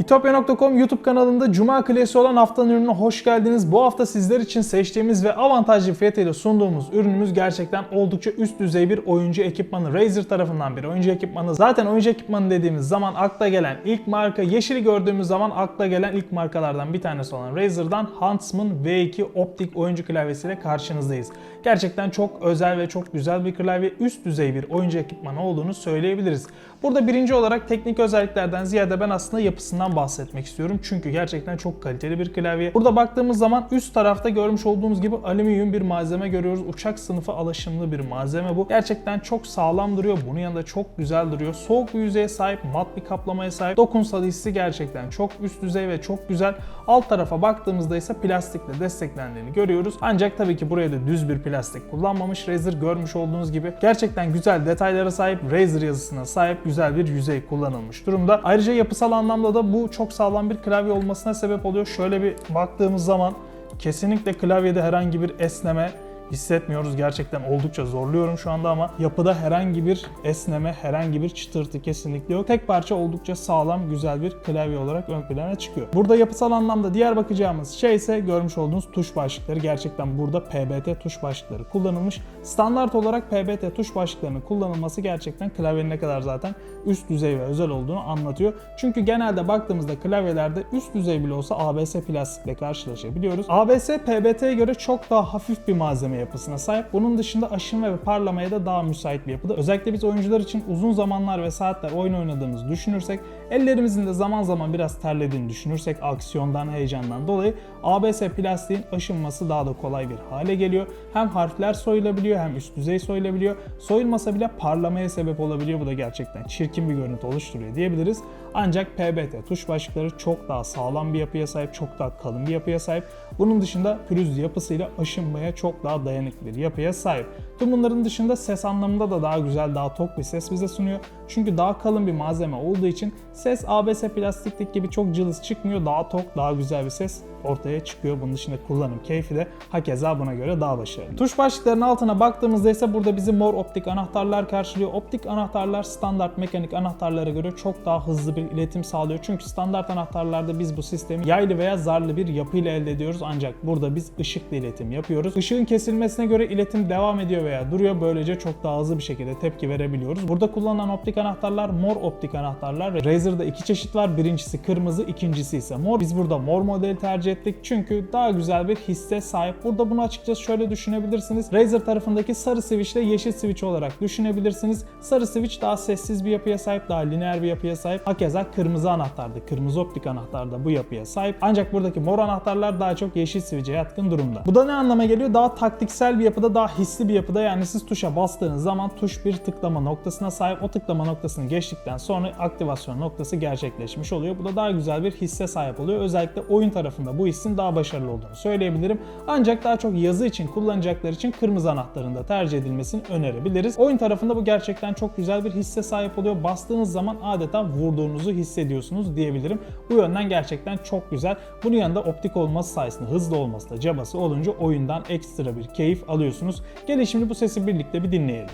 İtopya.com YouTube kanalında Cuma klasiği olan haftanın ürününe hoş geldiniz. Bu hafta sizler için seçtiğimiz ve avantajlı fiyatıyla sunduğumuz ürünümüz gerçekten oldukça üst düzey bir oyuncu ekipmanı. Razer tarafından bir oyuncu ekipmanı. Zaten oyuncu ekipmanı dediğimiz zaman akla gelen ilk marka, yeşili gördüğümüz zaman akla gelen ilk markalardan bir tanesi olan Razer'dan Huntsman V2 optik oyuncu klavyesiyle karşınızdayız. Gerçekten çok özel ve çok güzel bir klavye, üst düzey bir oyuncu ekipmanı olduğunu söyleyebiliriz. Burada birinci olarak teknik özelliklerden ziyade ben aslında yapısından bahsetmek istiyorum. Çünkü gerçekten çok kaliteli bir klavye. Burada baktığımız zaman üst tarafta görmüş olduğumuz gibi alüminyum bir malzeme görüyoruz. Uçak sınıfı alaşımlı bir malzeme bu. Gerçekten çok sağlam duruyor. Bunun yanında çok güzel duruyor. Soğuk bir yüzeye sahip, mat bir kaplamaya sahip. Dokunsal hissi gerçekten çok üst düzey ve çok güzel. Alt tarafa baktığımızda ise plastikle desteklendiğini görüyoruz. Ancak tabii ki buraya da düz bir plastik kullanmamış Razer görmüş olduğunuz gibi. Gerçekten güzel detaylara sahip, Razer yazısına sahip güzel bir yüzey kullanılmış durumda. Ayrıca yapısal anlamda da bu çok sağlam bir klavye olmasına sebep oluyor. Şöyle bir baktığımız zaman kesinlikle klavyede herhangi bir esneme hissetmiyoruz. Gerçekten oldukça zorluyorum şu anda ama yapıda herhangi bir esneme, herhangi bir çıtırtı kesinlikle yok. Tek parça oldukça sağlam, güzel bir klavye olarak ön plana çıkıyor. Burada yapısal anlamda diğer bakacağımız şey ise görmüş olduğunuz tuş başlıkları. Gerçekten burada PBT tuş başlıkları kullanılmış. Standart olarak PBT tuş başlıklarının kullanılması gerçekten klavyenin ne kadar zaten üst düzey ve özel olduğunu anlatıyor. Çünkü genelde baktığımızda klavyelerde üst düzey bile olsa ABS plastikle karşılaşabiliyoruz. ABS PBT'ye göre çok daha hafif bir malzeme yapısına sahip. Bunun dışında aşınma ve parlamaya da daha müsait bir yapıda. Özellikle biz oyuncular için uzun zamanlar ve saatler oyun oynadığımızı düşünürsek, ellerimizin de zaman zaman biraz terlediğini düşünürsek aksiyondan, heyecandan dolayı ABS plastiğin aşınması daha da kolay bir hale geliyor. Hem harfler soyulabiliyor hem üst düzey soyulabiliyor. Soyulmasa bile parlamaya sebep olabiliyor. Bu da gerçekten çirkin bir görüntü oluşturuyor diyebiliriz. Ancak PBT tuş başlıkları çok daha sağlam bir yapıya sahip, çok daha kalın bir yapıya sahip. Bunun dışında pürüzlü yapısıyla aşınmaya çok daha dayanıklı bir yapıya sahip. Tüm bunların dışında ses anlamında da daha güzel, daha tok bir ses bize sunuyor. Çünkü daha kalın bir malzeme olduğu için ses ABS plastikteki gibi çok cılız çıkmıyor. Daha tok, daha güzel bir ses ortaya çıkıyor. Bunun dışında kullanım keyfi de hakeza buna göre daha başarılı. Tuş başlıklarının altına baktığımızda ise burada bizi mor optik anahtarlar karşılıyor. Optik anahtarlar standart mekanik anahtarlara göre çok daha hızlı bir iletim sağlıyor. Çünkü standart anahtarlarda biz bu sistemi yaylı veya zarlı bir yapıyla elde ediyoruz. Ancak burada biz ışıkla iletim yapıyoruz. Işığın kesilmesine göre iletim devam ediyor veya duruyor. Böylece çok daha hızlı bir şekilde tepki verebiliyoruz. Burada kullanılan optik anahtarlar mor optik anahtarlar Razer'da iki çeşit var. Birincisi kırmızı, ikincisi ise mor. Biz burada mor modeli tercih ettik çünkü daha güzel bir hisse sahip. Burada bunu açıkçası şöyle düşünebilirsiniz. Razer tarafındaki sarı switch ile yeşil switch olarak düşünebilirsiniz. Sarı switch daha sessiz bir yapıya sahip, daha lineer bir yapıya sahip. Hakeza kırmızı anahtarda, kırmızı optik anahtarda bu yapıya sahip. Ancak buradaki mor anahtarlar daha çok yeşil switch'e yatkın durumda. Bu da ne anlama geliyor? Daha taktiksel bir yapıda, daha hisli bir yapıda. Yani siz tuşa bastığınız zaman tuş bir tıklama noktasına sahip. O tıklama noktasını geçtikten sonra aktivasyon noktası gerçekleşmiş oluyor. Bu da daha güzel bir hisse sahip oluyor. Özellikle oyun tarafında bu hissin daha başarılı olduğunu söyleyebilirim. Ancak daha çok yazı için kullanacaklar için kırmızı anahtarın da tercih edilmesini önerebiliriz. Oyun tarafında bu gerçekten çok güzel bir hisse sahip oluyor. Bastığınız zaman adeta vurduğunuzu hissediyorsunuz diyebilirim. Bu yönden gerçekten çok güzel. Bunun yanında optik olması sayesinde hızlı olması da cabası olunca oyundan ekstra bir keyif alıyorsunuz. Gelin şimdi bu sesi birlikte bir dinleyelim.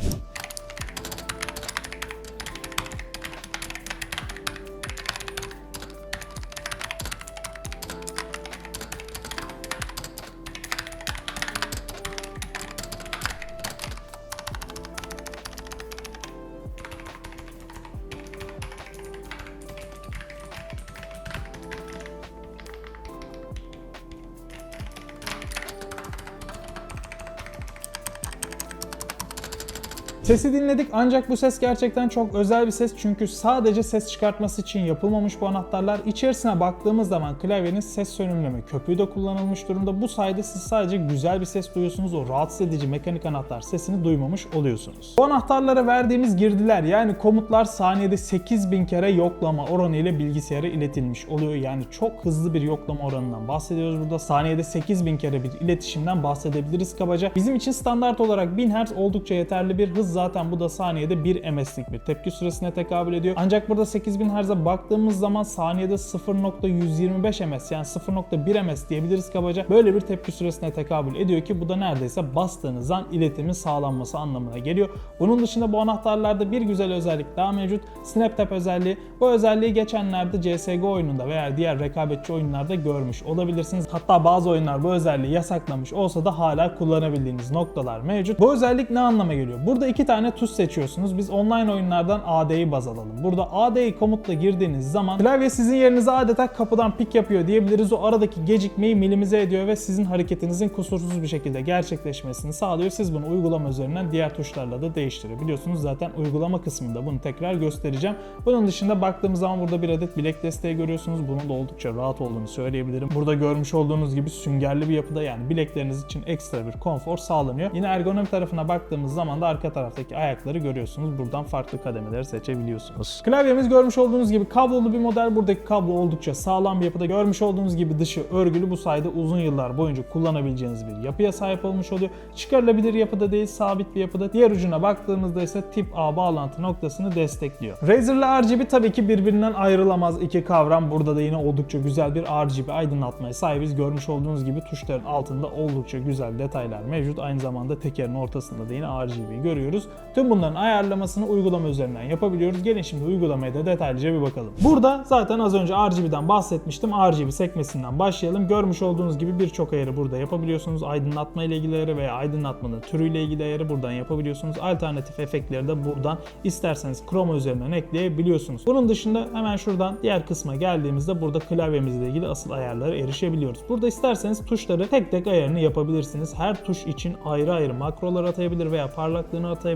Sesi dinledik ancak bu ses gerçekten çok özel bir ses çünkü sadece ses çıkartması için yapılmamış bu anahtarlar. İçerisine baktığımız zaman klavyenin ses sönümleme köpüğü de kullanılmış durumda. Bu sayede siz sadece güzel bir ses duyuyorsunuz. O rahatsız edici mekanik anahtar sesini duymamış oluyorsunuz. Bu anahtarlara verdiğimiz girdiler yani komutlar saniyede 8000 kere yoklama oranı ile bilgisayara iletilmiş oluyor. Yani çok hızlı bir yoklama oranından bahsediyoruz burada. Saniyede 8000 kere bir iletişimden bahsedebiliriz kabaca. Bizim için standart olarak 1000 Hz oldukça yeterli bir hız Zaten bu da saniyede 1 MS'lik bir tepki süresine tekabül ediyor. Ancak burada 8000 Hz'e baktığımız zaman saniyede 0.125 ms yani 0.1 ms diyebiliriz kabaca. Böyle bir tepki süresine tekabül ediyor ki bu da neredeyse bastığınız an iletimin sağlanması anlamına geliyor. Bunun dışında bu anahtarlarda bir güzel özellik daha mevcut. SnapTap özelliği. Bu özelliği geçenlerde CSGO oyununda veya diğer rekabetçi oyunlarda görmüş olabilirsiniz. Hatta bazı oyunlar bu özelliği yasaklamış olsa da hala kullanabildiğiniz noktalar mevcut. Bu özellik ne anlama geliyor? Burada iki tane tuş seçiyorsunuz. Biz online oyunlardan AD'yi baz alalım. Burada AD'yi komutla girdiğiniz zaman klavye sizin yerinize adeta kapıdan pik yapıyor diyebiliriz. O aradaki gecikmeyi minimize ediyor ve sizin hareketinizin kusursuz bir şekilde gerçekleşmesini sağlıyor. Siz bunu uygulama üzerinden diğer tuşlarla da değiştirebiliyorsunuz. Zaten uygulama kısmında bunu tekrar göstereceğim. Bunun dışında baktığımız zaman burada bir adet bilek desteği görüyorsunuz. Bunun da oldukça rahat olduğunu söyleyebilirim. Burada görmüş olduğunuz gibi süngerli bir yapıda yani bilekleriniz için ekstra bir konfor sağlanıyor. Yine ergonomi tarafına baktığımız zaman da arka taraftaki ayakları görüyorsunuz. Buradan farklı kademeleri seçebiliyorsunuz. Klavyemiz görmüş olduğunuz gibi kablolu bir model. Buradaki kablo oldukça sağlam bir yapıda. Görmüş olduğunuz gibi dışı örgülü bu sayede uzun yıllar boyunca kullanabileceğiniz bir yapıya sahip olmuş oluyor. Çıkarılabilir yapıda değil, sabit bir yapıda. Diğer ucuna baktığımızda ise tip A bağlantı noktasını destekliyor. Razer ile RGB tabii ki birbirinden ayrılamaz iki kavram. Burada da yine oldukça güzel bir RGB aydınlatmaya sahibiz. Görmüş olduğunuz gibi tuşların altında oldukça güzel detaylar mevcut. Aynı zamanda tekerin ortasında da yine RGB görüyoruz. Tüm bunların ayarlamasını uygulama üzerinden yapabiliyoruz. Gelin şimdi uygulamaya da detaylıca bir bakalım. Burada zaten az önce RGB'den bahsetmiştim. RGB sekmesinden başlayalım. Görmüş olduğunuz gibi birçok ayarı burada yapabiliyorsunuz. Aydınlatma ile ilgili ayarı veya aydınlatmanın türüyle ilgili ayarı buradan yapabiliyorsunuz. Alternatif efektleri de buradan isterseniz Chroma üzerinden ekleyebiliyorsunuz. Bunun dışında hemen şuradan diğer kısma geldiğimizde burada klavyemizle ilgili asıl ayarlara erişebiliyoruz. Burada isterseniz tuşları tek tek ayarını yapabilirsiniz. Her tuş için ayrı ayrı makrolar atayabilir veya parlaklığını atayabilir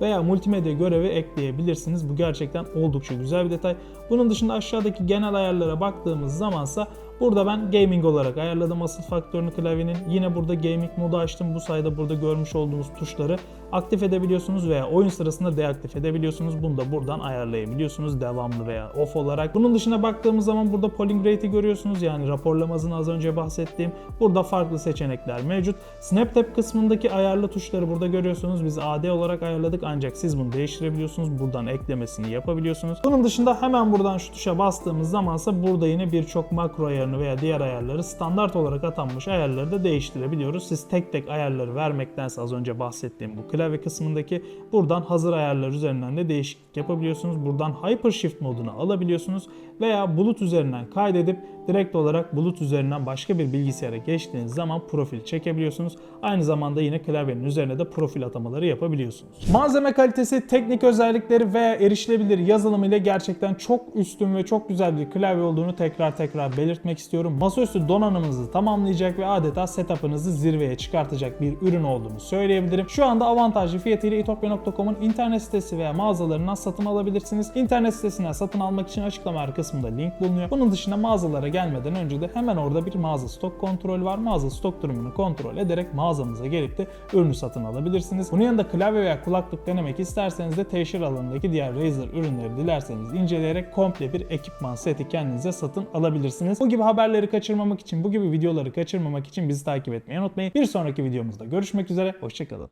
veya multimedya görevi ekleyebilirsiniz. Bu gerçekten oldukça güzel bir detay. Bunun dışında aşağıdaki genel ayarlara baktığımız zamansa Burada ben gaming olarak ayarladım asıl faktörünü klavyenin. Yine burada gaming modu açtım. Bu sayede burada görmüş olduğunuz tuşları aktif edebiliyorsunuz veya oyun sırasında deaktif edebiliyorsunuz. Bunu da buradan ayarlayabiliyorsunuz devamlı veya off olarak. Bunun dışına baktığımız zaman burada polling rate'i görüyorsunuz. Yani raporlama hızını az önce bahsettiğim. Burada farklı seçenekler mevcut. SnapTap kısmındaki ayarlı tuşları burada görüyorsunuz. Biz AD olarak ayarladık ancak siz bunu değiştirebiliyorsunuz. Buradan eklemesini yapabiliyorsunuz. Bunun dışında hemen buradan şu tuşa bastığımız zamansa burada yine birçok makro ayarını veya diğer ayarları standart olarak atanmış ayarları da değiştirebiliyoruz. Siz tek tek ayarları vermektense az önce bahsettiğim bu klavye kısmındaki buradan hazır ayarlar üzerinden de değişiklik yapabiliyorsunuz. Buradan Hypershift moduna alabiliyorsunuz veya bulut üzerinden kaydedip direkt olarak bulut üzerinden başka bir bilgisayara geçtiğiniz zaman profil çekebiliyorsunuz. Aynı zamanda yine klavyenin üzerine de profil atamaları yapabiliyorsunuz. Malzeme kalitesi, teknik özellikleri veya erişilebilir yazılımı ile gerçekten çok üstün ve çok güzel bir klavye olduğunu tekrar tekrar belirtmek istiyorum. Masaüstü donanımınızı tamamlayacak ve adeta setup'ınızı zirveye çıkartacak bir ürün olduğunu söyleyebilirim. Şu anda avantajlı fiyatıyla itopya.com'un internet sitesi veya mağazalarından satın alabilirsiniz. İnternet sitesinden satın almak için açıklama kısmında link bulunuyor. Bunun dışında mağazalara gelmeden önce de hemen orada bir mağaza stok kontrolü var. Mağaza stok durumunu kontrol ederek mağazamıza gelip de ürünü satın alabilirsiniz. Bunun yanında klavye veya kulaklık denemek isterseniz de teşhir alanındaki diğer Razer ürünleri dilerseniz inceleyerek komple bir ekipman seti kendinize satın alabilirsiniz. Bu gibi haberleri kaçırmamak için, bu gibi videoları kaçırmamak için bizi takip etmeyi unutmayın. Bir sonraki videomuzda görüşmek üzere, hoşçakalın.